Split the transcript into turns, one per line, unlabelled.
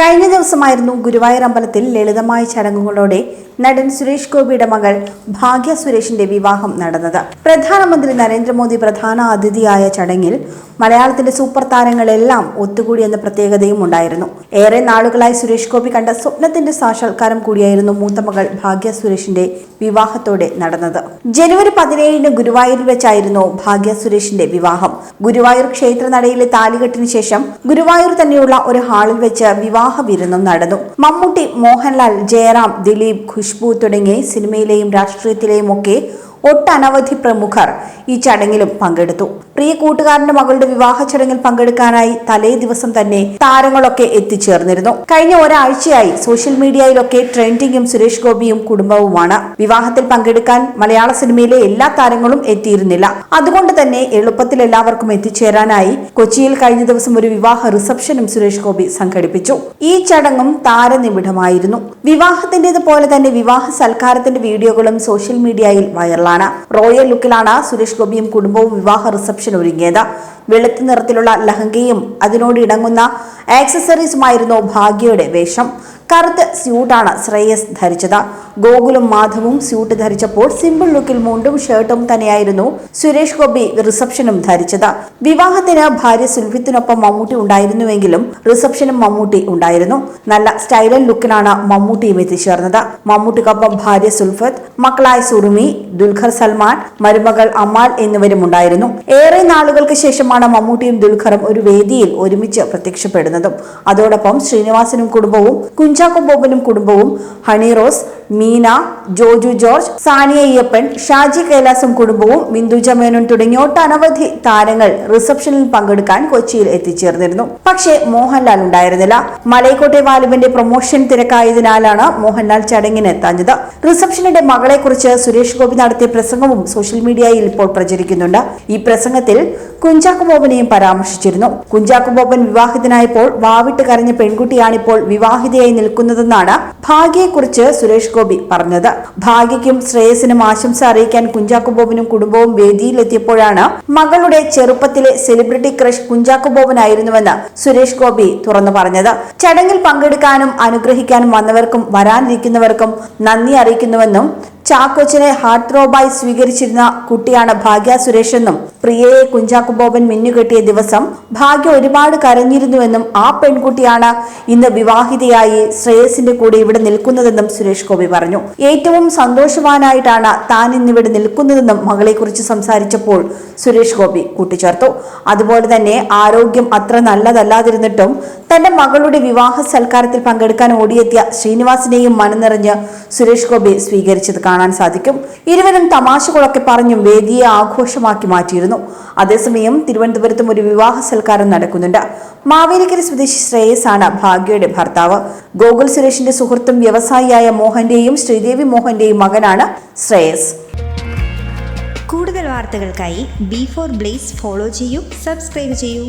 കഴിഞ്ഞ ദിവസമായിരുന്നു ഗുരുവായൂർ അമ്പലത്തിൽ ലളിതമായ ചടങ്ങുകളോടെ നടൻ സുരേഷ് ഗോപിയുടെ മകൾ ഭാഗ്യ സുരേഷിന്റെ വിവാഹം നടന്നത്. പ്രധാനമന്ത്രി നരേന്ദ്രമോദി പ്രധാന അതിഥിയായ ചടങ്ങിൽ മലയാളത്തിന്റെ സൂപ്പർ താരങ്ങളെല്ലാം ഒത്തുകൂടിയെന്ന പ്രത്യേകതയും ഉണ്ടായിരുന്നു. ഏറെ നാളുകളായി സുരേഷ് ഗോപി കണ്ട സ്വപ്നത്തിന്റെ സാക്ഷാത്കാരം കൂടിയായിരുന്നു മൂത്ത മകൾ ഭാഗ്യ സുരേഷിന്റെ വിവാഹത്തോടെ നടന്നത്. ജനുവരി പതിനേഴിന് ഗുരുവായൂരിൽ വെച്ചായിരുന്നു ഭാഗ്യ സുരേഷിന്റെ വിവാഹം. ഗുരുവായൂർ ക്ഷേത്ര നടയിലെ താലികെട്ടിന് ശേഷം ഗുരുവായൂർ തന്നെയുള്ള ഒരു ഹാളിൽ വെച്ച് വിവാഹ വിരുന്നും നടന്നു. മമ്മൂട്ടി മോഹൻലാൽ ജയറാം ദിലീപ് ഖുഷ്ബു തുടങ്ങിയ സിനിമയിലെയും രാഷ്ട്രീയത്തിലെയും ഒക്കെ ഒട്ടനവധി പ്രമുഖർ ഈ ചടങ്ങിലും പങ്കെടുത്തു. പ്രിയ കൂട്ടുകാരന്റെ മകളുടെ വിവാഹ ചടങ്ങിൽ പങ്കെടുക്കാനായി തലേ ദിവസം തന്നെ താരങ്ങളൊക്കെ എത്തിച്ചേർന്നിരുന്നു. കഴിഞ്ഞ ഒരാഴ്ചയായി സോഷ്യൽ മീഡിയയിലൊക്കെ ട്രെൻഡിങ്ങും സുരേഷ് ഗോപിയും കുടുംബവുമാണ്. വിവാഹത്തിൽ പങ്കെടുക്കാൻ മലയാള സിനിമയിലെ എല്ലാ താരങ്ങളും എത്തിയിരുന്നില്ല. അതുകൊണ്ട് തന്നെ എളുപ്പത്തിൽ എല്ലാവർക്കും എത്തിച്ചേരാനായി കൊച്ചിയിൽ കഴിഞ്ഞ ദിവസം ഒരു വിവാഹ റിസപ്ഷനും സുരേഷ് ഗോപി സംഘടിപ്പിച്ചു. ഈ ചടങ്ങും താരനിബിഡമായിരുന്നു. വിവാഹത്തിന്റേത് പോലെ തന്നെ വിവാഹ സൽക്കാരത്തിന്റെ വീഡിയോകളും സോഷ്യൽ മീഡിയയിൽ വൈറലാണ്. റോയൽ ലുക്കിലാണ് സുരേഷ് ഗോപിയും കുടുംബവും വിവാഹ റിസപ്ഷൻ ഒരുങ്ങിയത് വെളുത്ത നിറത്തിലുള്ള ലഹങ്കയും അതിനോട് ഇണങ്ങുന്ന ആക്സസറീസുമായിരുന്നു ഭാഗ്യയുടെ വേഷം. കറുത്ത സ്യൂട്ടാണ് ശ്രേയസ് ധരിച്ചത്. ഗോകുലും മാധവും സ്യൂട്ട് ധരിച്ചപ്പോൾ സിമ്പിൾ ലുക്കിൽ മുണ്ടും ഷർട്ടും തന്നെയായിരുന്നു സുരേഷ് ഗോപി റിസപ്ഷനും ധരിച്ചത്. വിവാഹത്തിന് ഭാര്യ സുൽഫിത്തിനൊപ്പം മമ്മൂട്ടി ഉണ്ടായിരുന്നുവെങ്കിലും റിസപ്ഷനും മമ്മൂട്ടി ഉണ്ടായിരുന്നു. നല്ല സ്റ്റൈലൻ ലുക്കിലാണ് മമ്മൂട്ടിയും എത്തിച്ചേർന്നത്. മമ്മൂട്ടിക്കൊപ്പം ഭാര്യ സുൽഫത്ത് മക്കളായ സുറുമി ദുൽഖർ സൽമാൻ മരുമകൾ അമാൽ എന്നിവരും ഉണ്ടായിരുന്നു. ഏറെ നാളുകൾക്ക് ശേഷമാണ് മമ്മൂട്ടിയും ദുൽഖറും ഒരു വേദിയിൽ ഒരുമിച്ച് പ്രത്യക്ഷപ്പെടുന്നതും. അതോടൊപ്പം ശ്രീനിവാസനും കുടുംബവും കുഞ്ചാക്കോ ബോബനും കുടുംബവും ഹണി റോസ് മീന ജോജു ജോർജ് സാനിയ അയ്യപ്പൻ ഷാജി കൈലാസും കുടുംബവും ബിന്ദുജ മേനോൻ തുടങ്ങിയ ഒട്ടനവധി താരങ്ങൾ റിസപ്ഷനിൽ പങ്കെടുക്കാൻ കൊച്ചിയിൽ എത്തിച്ചേർന്നിരുന്നു. പക്ഷേ മോഹൻലാൽ ഉണ്ടായിരുന്നില്ല. മലൈക്കോട്ടെ വാലുവിന്റെ പ്രൊമോഷൻ തിരക്കായതിനാലാണ് മോഹൻലാൽ ചടങ്ങിന് എത്താഞ്ഞത്. റിസപ്ഷനിടെ മകളെക്കുറിച്ച് സുരേഷ് ഗോപി നടത്തിയ പ്രസംഗവും സോഷ്യൽ മീഡിയയിൽ ഇപ്പോൾ പ്രചരിക്കുന്നുണ്ട്. ഈ പ്രസംഗത്തിൽ കുഞ്ചാക്കുബോബനെയും പരാമർശിച്ചിരുന്നു. കുഞ്ചാക്കുബോബൻ വിവാഹിതനായപ്പോൾ വാവിട്ട് കരഞ്ഞ പെൺകുട്ടിയാണിപ്പോൾ വിവാഹിതയായി നിൽക്കുന്നതെന്നാണ് ഭാഗ്യയെക്കുറിച്ച് സുരേഷ് ഗോപി പറഞ്ഞത്. ഭാഗ്യയ്ക്കും ശ്രേയസിനും ആശംസ അറിയിക്കാൻ കുഞ്ചാക്കോ ബോബനും കുടുംബവും വേദിയിലെത്തിയപ്പോഴാണ് മകളുടെ ചെറുപ്പത്തിലെ സെലിബ്രിറ്റി ക്രഷ് കുഞ്ചാക്കോ ബോബനായിരുന്നുവെന്ന് സുരേഷ് ഗോപി തുറന്നു പറഞ്ഞത്. ചടങ്ങിൽ പങ്കെടുക്കാനും അനുഗ്രഹിക്കാനും വന്നവർക്കും വരാനിരിക്കുന്നവർക്കും നന്ദി അറിയിക്കുന്നുവെന്നും ചാക്കോച്ചിനെ ഹാർട്ട് റോബായി സ്വീകരിച്ചിരുന്ന കുട്ടിയാണ് ഭാഗ്യ സുരേഷ് എന്നും പ്രിയയെ കുഞ്ചാക്കുബോബൻ മിന്നുകെട്ടിയ ദിവസം ഭാഗ്യ ഒരുപാട് കരഞ്ഞിരുന്നുവെന്നും ആ പെൺകുട്ടിയാണ് ഇന്ന് വിവാഹിതയായി ശ്രേയസിന്റെ കൂടെ ഇവിടെ നിൽക്കുന്നതെന്നും സുരേഷ് ഗോപി പറഞ്ഞു. ഏറ്റവും സന്തോഷവാനായിട്ടാണ് താൻ ഇന്നിവിടെ നിൽക്കുന്നതെന്നും മകളെക്കുറിച്ച് സംസാരിച്ചപ്പോൾ സുരേഷ് ഗോപി കൂട്ടിച്ചേർത്തു. അതുപോലെ തന്നെ ആരോഗ്യം അത്ര നല്ലതല്ലാതിരുന്നിട്ടും തന്റെ മകളുടെ വിവാഹ സൽക്കാരത്തിൽ പങ്കെടുക്കാൻ ഓടിയെത്തിയ ശ്രീനിവാസിനെയും മനനിറഞ്ഞ് സുരേഷ് ഗോപി സ്വീകരിച്ചത് കാണാൻ സാധിക്കും. ഇരുവരും തമാശകളൊക്കെ പറഞ്ഞും വേദിയെ ആഘോഷമാക്കി മാറ്റിയിരുന്നു. അതേസമയം തിരുവനന്തപുരത്തും ഒരു വിവാഹ സൽക്കാരം നടക്കുന്നുണ്ട്. മാവേലിക്കര സ്വദേശി ശ്രേയസ് ആണ് ഭാഗ്യയുടെ ഭർത്താവ്. ഗോകുൽ സുരേഷിന്റെ സുഹൃത്തും വ്യവസായിയായ മോഹന്റെയും ശ്രീദേവി മോഹന്റെയും മകനാണ് ശ്രേയസ്.
കൂടുതൽ വാർത്തകൾക്കായി ബി ഫോർ ബ്ലേസ് ഫോളോ ചെയ്യൂ സബ്സ്ക്രൈബ് ചെയ്യൂ.